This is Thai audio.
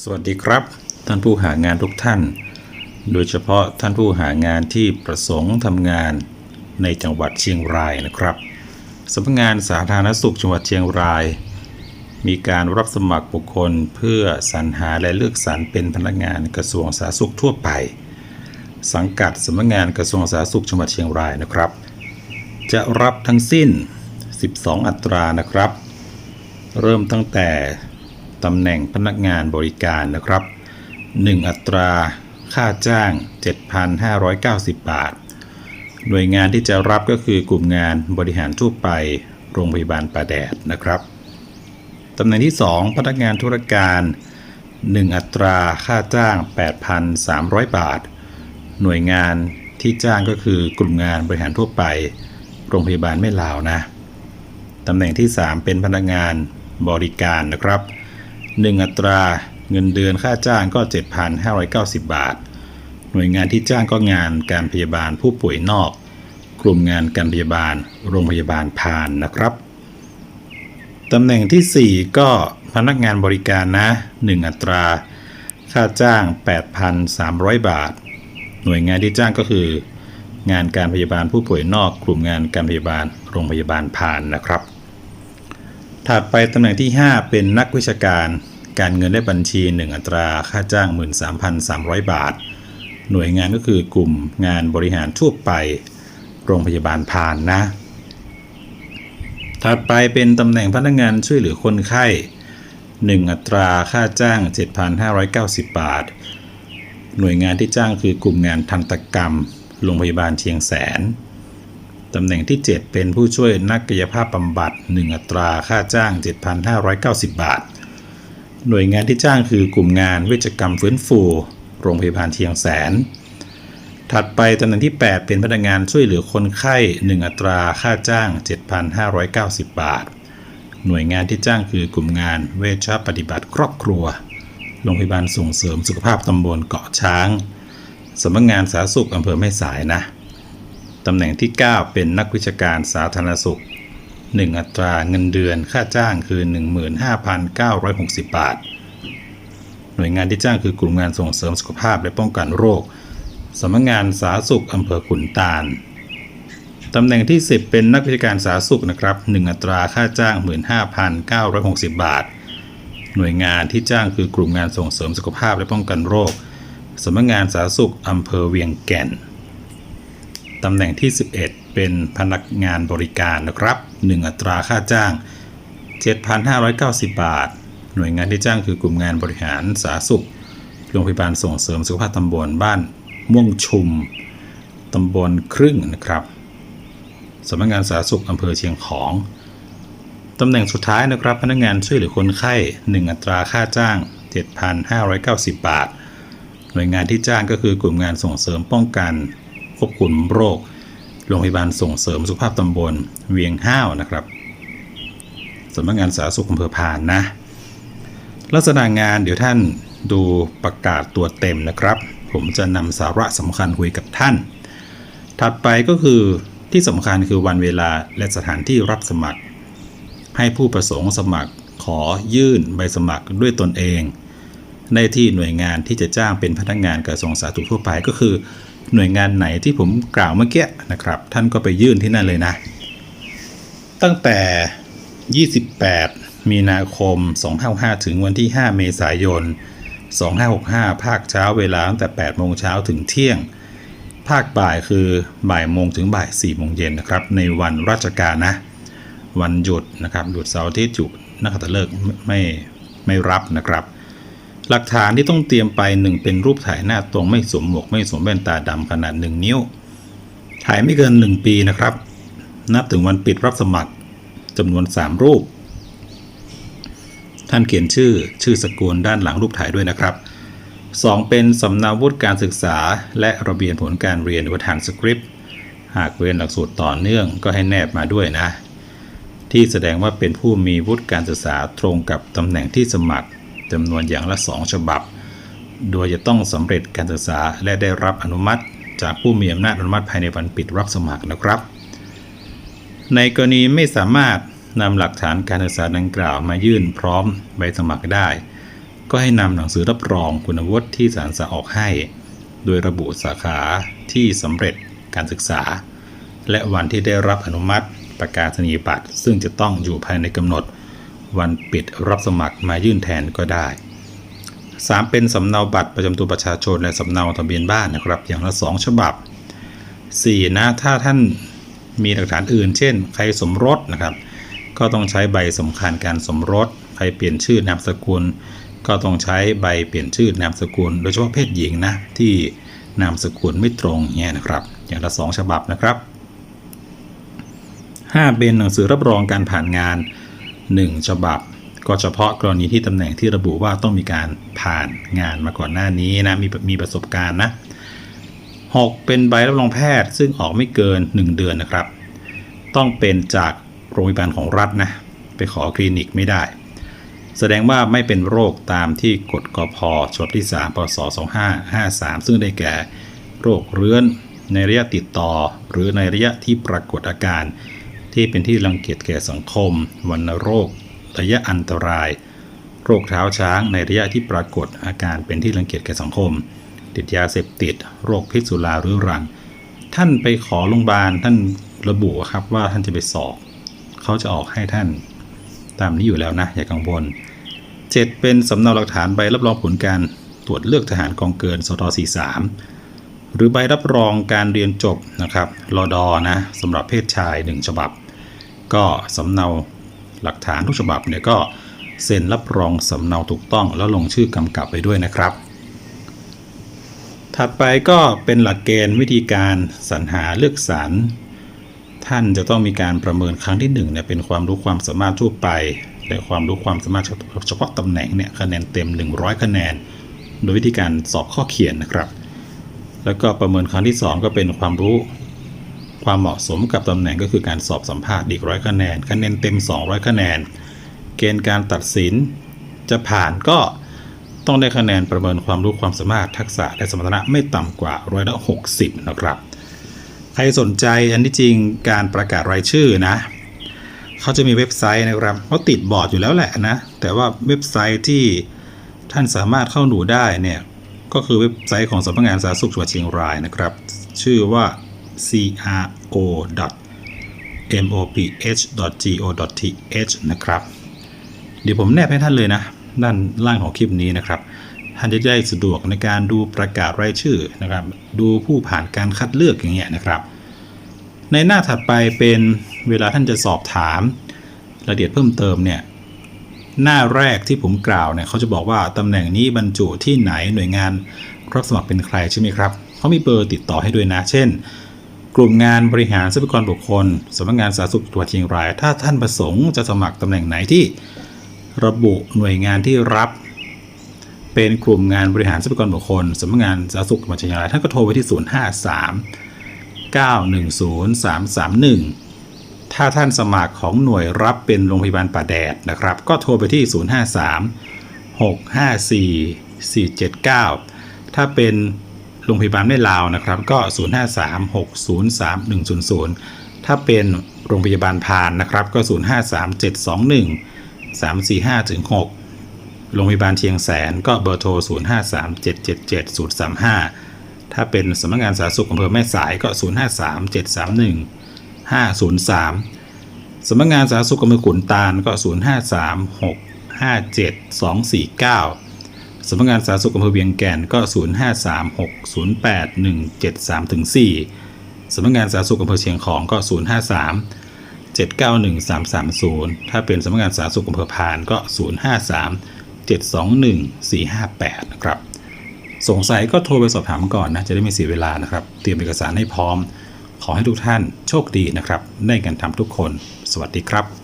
สวัสดีครับ ท่านผู้หางานทุกท่าน โดยเฉพาะท่านผู้หางานที่ประสงค์ทำงานในจังหวัดเชียงรายนะครับสำนักงานสาธารณสุขจังหวัดเชียงราย มีการรับสมัครบุคคลเพื่อสรรหาและเลือกสรรเป็นพนักงานกระทรวงสาธารณสุขทั่วไป สังกัดสำนักงานกระทรวงสาธารณสุขจังหวัดเชียงรายนะครับ จะรับทั้งสิ้น 12 อัตรานะครับ เริ่มตั้งแต่ ตำแหน่งพนักงานบริการนะครับ 1 อัตราค่าจ้าง 7,590 บาท หน่วยงานที่จะรับก็คือกลุ่มงานบริหารทั่วไป โรงพยาบาลป่าแดดนะครับ ตำแหน่งที่ 2 พนักงานธุรการ 1 อัตราค่าจ้าง 8,300 บาท หน่วยงานที่จ้างก็คือกลุ่มงานบริหารทั่วไป โรงพยาบาลแม่ลาวนะ ตำแหน่งที่ 3 เป็นพนักงานบริการนะครับ 1 อัตราเงินเดือนค่าจ้างก็ 7,590 บาท หน่วยงานที่จ้างก็งานการพยาบาลผู้ป่วยนอก กลุ่มงานการพยาบาลโรงพยาบาลพานนะครับตำแหน่งทีสี่4 ก็พนักงานบริการนะ 1 อัตรา ค่าจ้าง 8,300 บาท หน่วยงานที่จ้างก็คือ งานการพยาบาลผู้ป่วยนอก กลุ่มงานการพยาบาลโรงพยาบาลพานนะครับ ถัดไปตำแหน่งที่ 5 เป็นนักวิชาการ การเงินและบัญชี 1 อัตราค่าจ้าง 13,300 บาท หน่วยงานก็คือกลุ่มงานบริหารทั่วไป โรงพยาบาลพานนะ ถัดไปเป็นตำแหน่งพนักงานช่วยเหลือคนไข้ 1 อัตราค่าจ้าง 7,590 บาท หน่วยงานที่จ้างคือกลุ่มงานทันตกรรม โรงพยาบาลเชียงแสน ตำแหน่งที่ 7 เป็นผู้ช่วยนักกายภาพบำบัด 1 อัตราค่าจ้าง 7,590 บาท หน่วยงานที่จ้างคือกลุ่มงานเวชกรรมฟื้นฟู โรงพยาบาลเชียงแสน ถัดไปตำแหน่งที่ 8 เป็นพนักงานช่วยเหลือคนไข้ 1 อัตราค่าจ้าง 7,590 บาท หน่วยงานที่จ้างคือกลุ่มงานเวชปฏิบัติครอบครัว โรงพยาบาลส่งเสริมสุขภาพตำบลเกาะช้างสำนักงานสาธารณสุขอำเภอแม่สายนะ ตำแหน่งที่ 9 เป็นนักวิชาการสาธารณสุข 1 อัตราเงินเดือนค่าจ้างคือ 15,960 บาท หน่วยงานที่จ้างคือกลุ่มงานส่งเสริมสุขภาพและป้องกันโรคสำนักงานสาธารณสุขอำเภอขุนตาลตำแหน่งที่ 10 เป็นนักวิชาการสาธารณสุขนะครับ 1 อัตราค่าจ้าง 15,960 บาท หน่วยงานที่จ้างคือกลุ่มงานส่งเสริมสุขภาพและป้องกันโรคสำนักงานสาธารณสุขอำเภอเวียงแก่น ตำแหน่งที่ 11 เป็นพนักงานบริการนะครับ 1 อัตราค่าจ้าง 7,590 บาท หน่วยงานที่จ้างคือกลุ่มงานบริหารสาธารณสุข โรงพยาบาลส่งเสริมสุขภาพตำบลบ้าน ม่วงชุม ตำบลครึ่งนะครับสำนักงานสาธารณสุขอำเภอเชียงของ ตำแหน่งสุดท้ายนะครับ พนักงานช่วยเหลือคนไข้ 1 อัตราค่าจ้าง 7,590 บาท หน่วยงานที่จ้างก็คือกลุ่มงานส่งเสริมป้องกัน ควบคุมโรค โรงพยาบาลส่งเสริมสุขภาพตำบลเวียงห้าวนะครับสำนักงานสาธารณสุขอำเภอพานนะ ลักษณะงานเดี๋ยวท่านดูประกาศตัวเต็มนะครับ ผมจะนำสาระสำคัญคุยกับท่าน ถัดไปก็คือที่สำคัญคือวันเวลาและสถานที่รับสมัคร ให้ผู้ประสงค์สมัครขอยื่นใบสมัครด้วยตนเองในที่หน่วยงานที่จะจ้างเป็นพนักงานกระทรวงสาธารณสุขทั่วไปก็คือ หน่วยงานไหนที่ผมกล่าวเมื่อกี้นะครับ ท่านก็ไปยื่นที่นั่นเลยนะ ตั้งแต่ 28 มีนาคม 255 ถึงวันที่ 5 เมษายน 2565 ภาคเช้าเวลาตั้งแต่ 8 โมงเช้าถึงเที่ยง ภาคบ่ายคือบ่ายโมงถึงบ่าย 4 โมงเย็นนะครับ ในวันราชการนะ วันหยุดนะครับ หยุดเสาร์อาทิตย์หยุดนักขัตฤกษ์ไม่ไม่รับนะครับ หลักฐานที่ต้องเตรียมไป1เป็นรูปถ่ายหน้าตรงไม่สวมหมวกไม่สวมแว่นตาดำขนาด 1 นิ้ว ถ่ายไม่เกิน 1 ปีนะครับ นับถึงวันปิดรับสมัครจำนวน 3 รูป ท่านเขียนชื่อชื่อสกุลด้านหลังรูปถ่ายด้วยนะครับ 2 เป็นสำเนาวุฒิการศึกษา และระเบียนผลการเรียนหรือว่าฐานสคริปต์หากเรียนหลักสูตรต่อเนื่องก็ให้แนบมาด้วยนะ ที่แสดงว่าเป็นผู้มีวุฒิการศึกษาตรงกับตำแหน่งที่สมัคร จำนวนอย่างละ2ฉบับ โดยจะต้องสำเร็จการศึกษาและได้รับอนุมัติ จากผู้มีอำนาจอนุมัติภายในวันปิดรับสมัครนะครับ ในกรณีไม่สามารถนำหลักฐานการศึกษาดังกล่าวมายื่นพร้อมใบสมัครได้ ก็ให้นำหนังสือรับรองคุณวุฒิที่สารศึกษาออกให้ โดยระบุสาขาที่สำเร็จการศึกษา และวันที่ได้รับอนุมัติประกาศนียบัตรซึ่งจะต้องอยู่ภายในกำหนด วันปิดรับสมัครมายื่นแทนก็ได้ 3. เป็นสำเนาบัตรประจำตัวประชาชนและสำเนาทะเบียนบ้านนะครับ อย่างละ 2 ฉบับ 4. นะถ้าท่านมีหลักฐานอื่น เช่น ใครสมรสนะครับ ก็ต้องใช้ใบสำคัญการสมรส ใครเปลี่ยนชื่อนามสกุล ก็ต้องใช้ใบเปลี่ยนชื่อนามสกุล โดยเฉพาะเพศหญิงนะที่นามสกุลไม่ตรงเนี่ยนะครับ อย่างละ 2 ฉบับนะครับ 5. เป็นหนังสือรับรองการผ่านงาน 1 ฉบับ ก็เฉพาะกรณีที่ตำแหน่งที่ระบุว่าต้องมีการผ่านงานมาก่อนหน้านี้นะมีมีประสบการณ์นะ 6. เป็นใบรับรองแพทย์ซึ่งออกไม่เกิน 1 เดือนนะครับ ต้องเป็นจากโรงพยาบาลของรัฐนะไปขอคลินิกไม่ได้ แสดงว่าไม่เป็นโรคตามที่กฎกพฉบับที่ 3 พศ 2553 ซึ่งได้แก่โรคเรื้อนในระยะติดต่อ หรือในระยะที่ปรากฏอาการ ที่เป็นที่รังเกียจแก่สังคมวัณโรค ระยะอันตราย โรคเท้าช้างในระยะที่ปรากฏอาการเป็นที่รังเกียจแก่สังคม ติดยาเสพติด โรคพิษสุราเรื้อรัง ท่านไปขอโรงพยาบาลท่านระบุครับว่าท่านจะไปสอบเขาจะออกให้ท่าน ตามนี้อยู่แล้วนะ อย่ากังวล 7. เป็นสำเนาหลักฐานใบรับรองผลการตรวจเลือกทหารกองเกินสต43 หรือใบรับรองการเรียนจบนะครับรอดอนะสำหรับเพศชาย 1 ฉบับ ก็สำเนาหลักฐานทุกฉบับเนี่ยก็เซ็นรับรองสำเนาถูกต้องแล้วลงชื่อกำกับไปด้วยนะครับ ถัดไปก็เป็นหลักเกณฑ์วิธีการสรรหาเลือกสรรท่านจะต้องมีการประเมินครั้งที่1เนี่ยเป็นความรู้ความสามารถทั่วไป และความรู้ความสามารถเฉพาะตำแหน่งเนี่ยคะแนนเต็ม 100 คะแนน โดยวิธีการสอบข้อเขียนนะครับ แล้วก็ประเมินครั้งที่ 2 ก็เป็นความรู้ ความเหมาะสมกับตำแหน่งก็คือการสอบสัมภาษณ์อีกร้อยคะแนนคะแนนเต็ม 200 คะแนน เกณฑ์การตัดสิน จะผ่านก็ต้องได้คะแนนประเมินความรู้ความสามารถทักษะและสมรรถนะไม่ต่ำกว่าร้อยละ60 นะครับ ใครสนใจอันที่จริงการประกาศรายชื่อนะเขาจะมีเว็บไซต์นะครับเขาติดบอร์ดอยู่แล้วแหละนะ แต่ว่าเว็บไซต์ที่ท่านสามารถเข้าดูได้เนี่ยก็คือเว็บไซต์ของสำนักงานสาธารณสุขจังหวัดเชียงรายนะครับ ชื่อว่า cro.moph.go.th นะครับ เดี๋ยวผมแนบให้ท่านเลยนะ ด้านล่างของคลิปนี้นะครับ ท่านจะได้สะดวกในการดูประกาศรายชื่อนะครับ ดูผู้ผ่านการคัดเลือกอย่างเงี้ยนะครับ ในหน้าถัดไปเป็นเวลาท่านจะสอบถามรายละเอียดเพิ่มเติมเนี่ยหน้าแรกที่ผมกล่าวเนี่ยเขาจะบอกว่าตำแหน่งนี้บรรจุที่ไหนหน่วยงานรับสมัครเป็นใครใช่ไหมครับเขามีเบอร์ติดต่อให้ด้วยนะ เช่น กลุ่มงานบริหารทรัพยากรบุคคลสำนักงานสาธารณสุขจังหวัดเชียงราย ถ้าท่านประสงค์จะสมัครตำแหน่งไหนที่ระบุหน่วยงานที่รับ เป็นกลุ่มงานบริหารทรัพยากรบุคคลสำนักงานสาธารณสุขจังหวัดเชียงรายท่านก็โทรไปที่ 053 910 331 ถ้าท่านสมัครของหน่วยรับเป็นโรงพยาบาลป่าแดดนะครับ ก็โทรไปที่ 053 654 479 ถ้าเป็น โรงพยาบาลไม่ลาวนะครับ ก็ 053 603 100 ถ้าเป็นโรงพยาบาลพานนะครับ ก็ 053 721 345ถึง6โรงพยาบาลเชียงแสนก็เบอร์โทร 053 777 035 ถ้าเป็นสำนักงานสาธารณสุขอำเภอแม่สายก็ 053 731 503 สำนักงานสาธารณสุขอำเภอขุนตาลก็ 053 657 249 สำนักงานสาธารณสุขอำเภอเวียงแก่นก็ 053 608 173ถึง4สำนักงานสาธารณสุขอำเภอเชียงของก็ 053 791 330 ถ้าเป็นสำนักงานสาธารณสุขอำเภอพานก็ 053 721 458 นะครับ สงสัยก็โทรไปสอบถามก่อนนะ จะได้ไม่เสียเวลานะครับ เตรียมเอกสารให้พร้อม ขอให้ทุกท่านโชคดีนะครับ ได้กันทำทุกคน สวัสดีครับ